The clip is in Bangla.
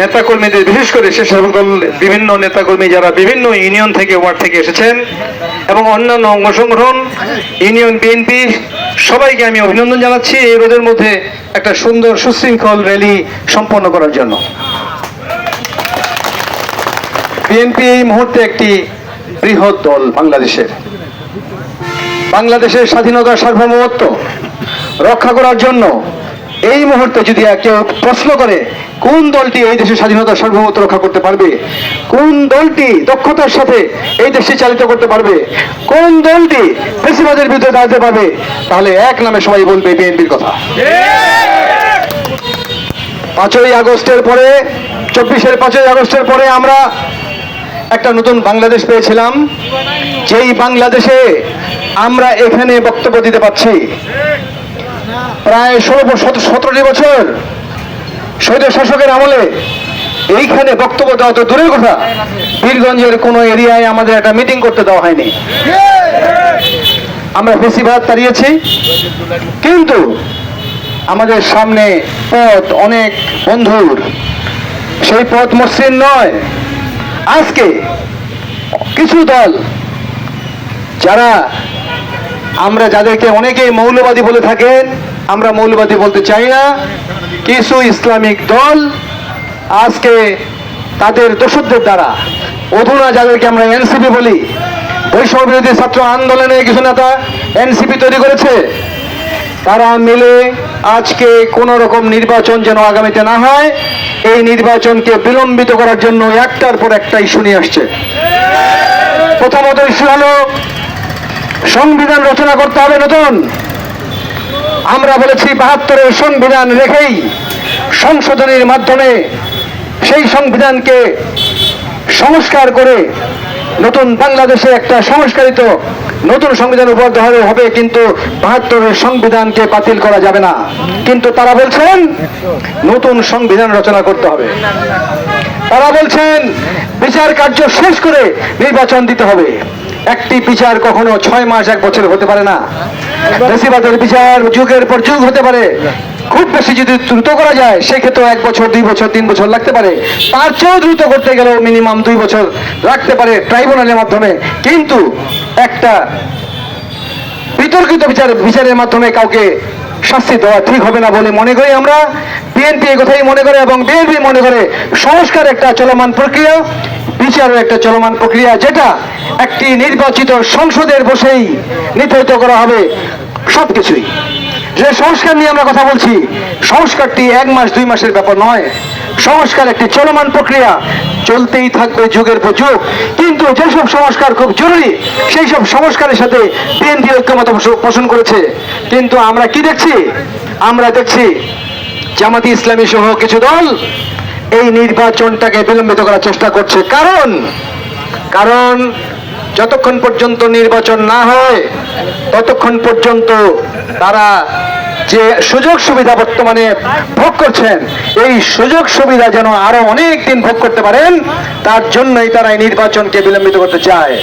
নেতাকর্মীদের, বিশেষ করে সে সকল বিভিন্ন নেতাকর্মী যারা বিভিন্ন ইউনিয়ন থেকে ওয়ার্ড থেকে এসেছেন এবং অন্যান্য অঙ্গ সংগঠন, ইউনিয়ন বিএনপি সবাইকে আমি অভিনন্দন জানাচ্ছি এই রোদের মধ্যে একটা সুন্দর সুশৃঙ্খল র্যালি সম্পন্ন করার জন্য। বিএনপি এই মুহূর্তে একটি বৃহৎ দল বাংলাদেশের। বাংলাদেশের স্বাধীনতা সার্বভৌমত্ব রক্ষা করার জন্য এই মুহূর্তে যদি কেউ প্রশ্ন করে, কোন দলটি এই দেশের স্বাধীনতা সার্বভৌমত্ব রক্ষা করতে পারবে? কোন দলটি দক্ষতার সাথে এই দেশে চালিত করতে পারবে? কোন দলটি বেশিবাদের বিরুদ্ধে দাঁড়াতে পারবে? তাহলে এক নামে সবাই বলবে বিএনপির কথা। পাঁচই আগস্টের পরে, চব্বিশের পাঁচই আগস্টের পরে আমরা একটা নতুন বাংলাদেশ পেয়েছিলাম। যেই বাংলাদেশে আমরা এখানে বক্তব্য দিতে পারছি প্রায় ষোলো সতেরোটি বছর শহীদ শাসকের আমলে এইখানে বক্তব্য দেওয়া তো দূরের কথা। বীরগঞ্জের কোনো এরিয়ায় আমাদের একটা মিটিং করতে দেওয়া হয়নি। আমরা বেশিরভাগ তাড়িয়েছি কিন্তু আমাদের সামনে পথ অনেক বন্ধুর। সেই পথ মসৃণ নয়। আজকে কিছু দল যারা আমরা যাদেরকে অনেকেই মৌলবাদী বলে থাকেন, আমরা মৌলবাদী বলতে চাই না। কিছু ইসলামিক দল আজকে তাদের দোষদের দ্বারা অধুনা যাদেরকে আমরা এনসিপি বলি, বৈষম্য বিরোধী ছাত্র আন্দোলনে কিছু নেতা এনসিপি তৈরি করেছে, তারা মিলে আজকে কোন রকম নির্বাচন যেন আগামীতে না হয়, এই নির্বাচনকে বিলম্বিত করার জন্য একটার পর একটা ইস্যু নিয়ে আসছে। প্রথমত ইস্যু হলো সংবিধান রচনা করতে হবে নতুন। আমরা বলেছি বাহাত্তরের সংবিধান রেখেই সংশোধনের মাধ্যমে সেই সংবিধানকে সংস্কার করে নতুন বাংলাদেশে একটা সংস্কারিত নতুন সংবিধান উপলব্ধ হবে, কিন্তু বাহাত্তরের সংবিধানকে বাতিল করা যাবে না। কিন্তু তারা বলছেন নতুন সংবিধান রচনা করতে হবে। তারা বলছেন বিচার কার্য শেষ করে নির্বাচন দিতে হবে। একটি বিচার কখনো ছয় মাস, এক বছর হতে পারে না। বেশিরভাগের বিচার যুগের পর যুগ হতে পারে। খুব বেশি যদি দ্রুত করা যায় সেক্ষেত্রে এক বছর, দুই বছর, তিন বছর লাগতে পারে। তার চেয়েও দ্রুত করতে গেলেও মিনিমাম দুই বছর রাখতে পারে ট্রাইব্যুনালের মাধ্যমে। কিন্তু একটা বিতর্কিত বিচার, বিচারের মাধ্যমে কাউকে শাস্তি দেওয়া ঠিক হবে না বলে মনে করি আমরা। বিএনপি কথাই মনে করে এবং বিএনপি মনে করে সংস্কার একটা চলমান প্রক্রিয়া। বিচারের একটা চলমান প্রক্রিয়া, যেটা একটি নির্বাচিত সংসদের বসেই নির্ধারিত করা হবে সবকিছুই। যে সংস্কার নিয়ে আমরা কথা বলছি, সংস্কারটি এক মাস, দুই মাসের ব্যাপার নয়। সংস্কার একটি চলমান প্রক্রিয়া, চলতেই থাকবে যুগের পর যুগ। কিন্তু যেসব সংস্কার খুব জরুরি সেই সব সংস্কারের সাথে বিএনপি ঐক্যমত পোষণ করেছে। কিন্তু আমরা কি দেখছি? আমরা দেখছি জামাতি ইসলামী সহ কিছু দল এই নির্বাচনটাকে বিলম্বিত করার চেষ্টা করছে। কারণ কারণ যতক্ষণ পর্যন্ত নির্বাচন না হয়, ততক্ষণ পর্যন্ত তারা যে সুযোগ সুবিধা বর্তমানে ভোগ করছেন, এই সুযোগ সুবিধা যেন আরও অনেক দিন ভোগ করতে পারেন, তার জন্যই তারা এই নির্বাচনকে বিলম্বিত করতে চায়।